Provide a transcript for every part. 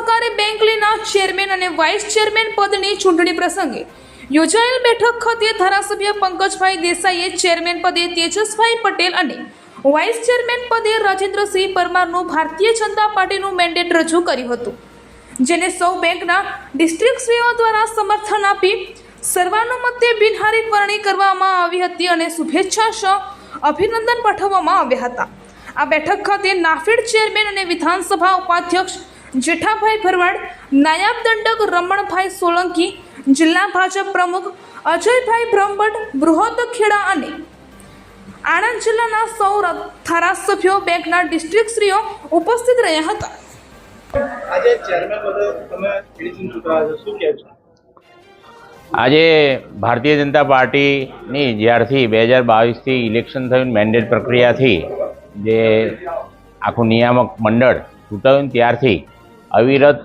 સહકારી બેંકલીના ચેરમેન અને વાઇસ ચેરમેન પદની ચૂંટણી પ્રસંગે યોજાયેલ બેઠક ખાતે ધારાસભ્ય પંકજભાઈ દેસાઈએ ચેરમેન પદે તેજસભાઈ પટેલ અને વાઇસ ચેરમેન પદે રાજેન્દ્રસિંહ પરમારનું ભારતીય જનતા પાર્ટીનું મેન્ડેટ રજૂ કર્યું હતું, જેને સૌ બેંકના ડિસ્ટ્રિક્ટ ડિસ્ટ્રિક્ટશ્રીઓ દ્વારા સમર્થન આપી સર્વાનુમતે બિનહારી વરણી કરવામાં આવી હતી અને શુભેચ્છા સહ અભિનંદન પાઠવવામાં આવ્યા હતા. આ બેઠક ખાતે નાફેડ ચેરમેન અને વિધાનસભા ઉપાધ્યક્ષ જેઠાભાઈ ભરવાડ નાયબ દંડક રમણભાઈ સોલંકી જિલ્લા ભાજપ પ્રમુખ અજયભાઈ બ્રહ્મભટ્ટ બૃહદ ખેડા અને આણંદ જિલ્લાના સૌ ર- ધારાસભ્યો બેંકના ડિસ્ટ્રિક્ટશ્રીઓ ઉપસ્થિત રહ્યા હતા. આજે ચેરમેન પદે તમે ચૂંટાયા છો. શું કહેશો આજે ભારતીય જનતા પાર્ટીની જ્યારથી બે હજાર બાવીસથી ઇલેક્શન થયું મેન્ડેટ પ્રક્રિયાથી જે આખું નિયામક મંડળ ચૂંટાયું ને ત્યારથી અવિરત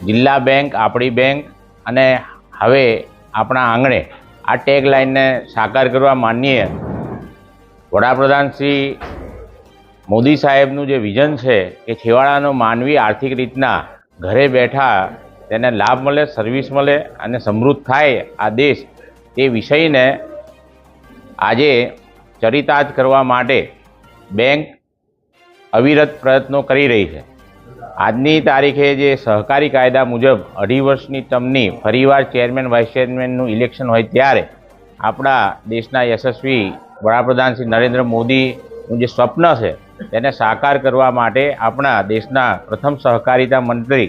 જિલ્લા બેંક, આપણી બેંક અને હવે આપણા આંગણે આ ટેગ લાઇનને સાકાર કરવા માનીએ વડાપ્રધાન શ્રી મોદી સાહેબનું જે વિઝન છે કે છેવાડાનો માનવી આર્થિક રીતના ઘરે બેઠા તેને લાભ મળે સર્વિસ મળે અને સમૃદ્ધ થાય આ દેશ તે વિષયને આજે ચરિતાર્થ કરવા માટે બેંક અવિરત પ્રયત્નો કરી રહી છે. આજની તારીખે જે સહકારી કાયદા મુજબ અઢી વર્ષની ટર્મની ફરીવાર ચેરમેન, વાઇસ ચેરમેનનું ઇલેક્શન હોય ત્યારે આપણા દેશના યશસ્વી વડાપ્રધાન શ્રી નરેન્દ્ર મોદીનું જે સ્વપ્ન છે, તેને સાકાર કરવા માટે આપણા દેશના પ્રથમ સહકારિતા મંત્રી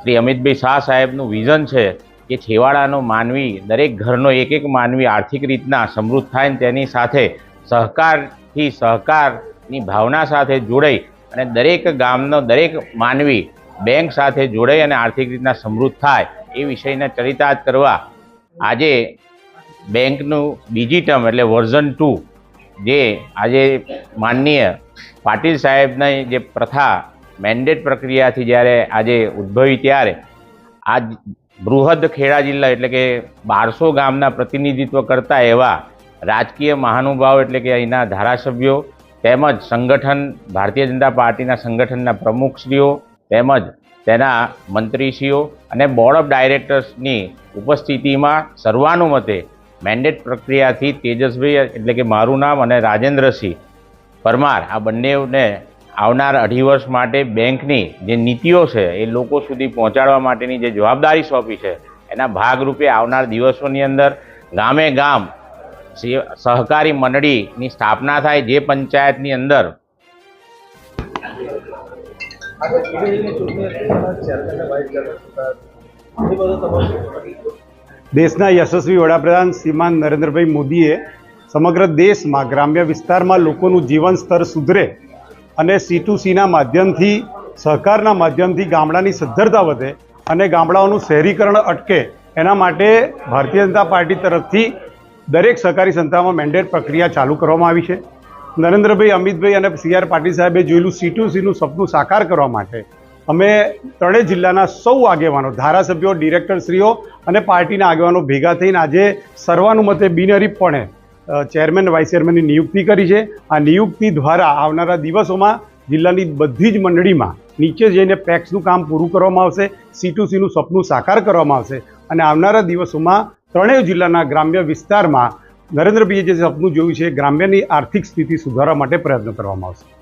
શ્રી અમિતભાઈ શાહ સાહેબનું વિઝન છે કે છેવાડાનો માનવી, દરેક ઘરનો એક એક માનવી આર્થિક રીતના સમૃદ્ધ થાય તેની સાથે સહકારથી સહકારની ભાવના સાથે જોડાઈ અને દરેક ગામનો દરેક માનવી બેંક સાથે જોડાઈ અને આર્થિક રીતના સમૃદ્ધ થાય એ વિષયને ચરિતાર્થ કરવા આજે બેંકનું બીજી ટર્મ એટલે વર્ઝન ટુ જે આજે માનનીય પાટીલ સાહેબની જે પ્રથા મેન્ડેટ પ્રક્રિયાથી જ્યારે આજે ઉદ્ભવી ત્યારે આ બૃહદ ખેડા જિલ્લા એટલે કે બારસો ગામના પ્રતિનિધિત્વ કરતા એવા રાજકીય મહાનુભાવ એટલે કે અહીંના ધારાસભ્યો તેમજ સંગઠન, ભારતીય જનતા પાર્ટીના સંગઠનના પ્રમુખશ્રીઓ તેમજ તેના મંત્રીશ્રીઓ અને બોર્ડ ઓફ ડાયરેક્ટર્સની ઉપસ્થિતિમાં સર્વાનુમતે મેન્ડેટ પ્રક્રિયાથી તેજસભાઈ એટલે કે મારું નામ અને રાજેન્દ્રસિંહ પરમાર આ બંનેને આવનાર અઢી વર્ષ માટે બેંકની જે નીતિઓ છે એ લોકો સુધી પહોંચાડવા માટેની જે જવાબદારી સોંપી છે, એના ભાગરૂપે આવનાર દિવસોની અંદર ગામે ગામ સહકારી મંડળીની સ્થાપના થાય જે પંચાયતની અંદર? દેશના યશસ્વી વડાપ્રધાન શ્રીમાન નરેન્દ્રભાઈ મોદીએ સમગ્ર દેશમાં ગ્રામ્ય વિસ્તારમાં લોકોનું જીવન સ્તર સુધરે અને સી ટુ સીના માધ્યમથી, સહકારના માધ્યમથી ગામડાની સદ્ધરતા વધે અને ગામડાઓનું શહેરીકરણ અટકે એના માટે ભારતીય જનતા પાર્ટી તરફથી દરેક સહકારી સંસ્થામાં મેન્ડેટ પ્રક્રિયા ચાલુ કરવામાં આવી છે. નરેન્દ્રભાઈ, અમિતભાઈ અને સી આર પાટીલ સાહેબે જોયેલું સી ટુ સીનું સપનું સાકાર કરવા માટે અમે ત્રણેય જિલ્લાના સૌ આગેવાનો, ધારાસભ્યો, ડિરેક્ટરશ્રીઓ અને પાર્ટીના આગેવાનો ભેગા થઈને આજે સર્વાનુમતે બિનહરીફપણે ચેરમેન, વાઇસ ચેરમેનની નિયુક્તિ કરી છે. આ નિયુક્તિ દ્વારા આવનારા દિવસોમાં જિલ્લાની બધી જ મંડળીમાં નીચે જઈને પેક્સનું કામ પૂરું કરવામાં આવશે સી ટુ સીનું સપનું સાકાર કરવામાં આવશે અને આવનારા દિવસોમાં ત્રણેય જિલ્લાના ગ્રામ્ય વિસ્તારમાં નરેન્દ્રભાઈએ જે સપનું જોયું છે ગ્રામ્યની આર્થિક સ્થિતિ સુધારવા માટે પ્રયત્ન કરવામાં આવશે.